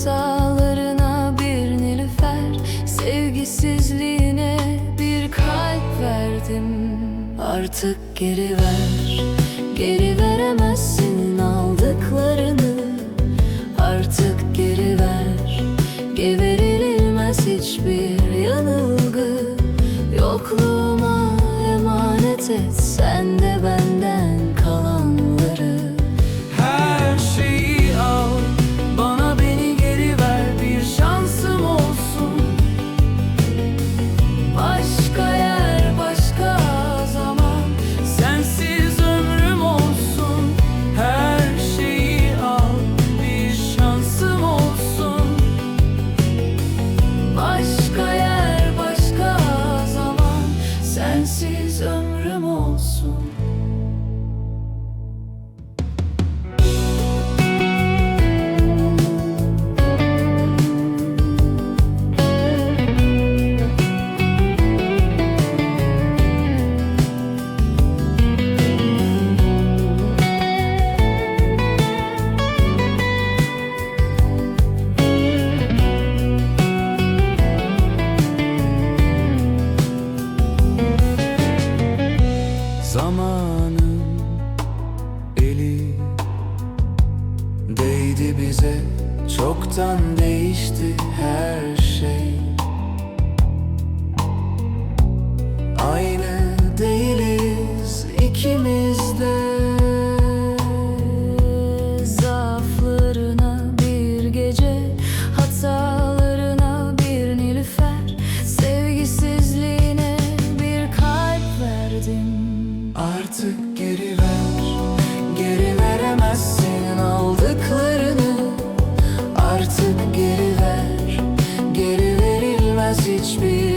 Hatalarına bir nilüfer Sevgisizliğine bir kalp verdim. Artık geri ver Geri veremezsin aldıklarını. Artık geri ver Geverilmez hiçbir yanılgı. Yokluğuma emanet et Sen de benden Çoktan değişti her şey teach me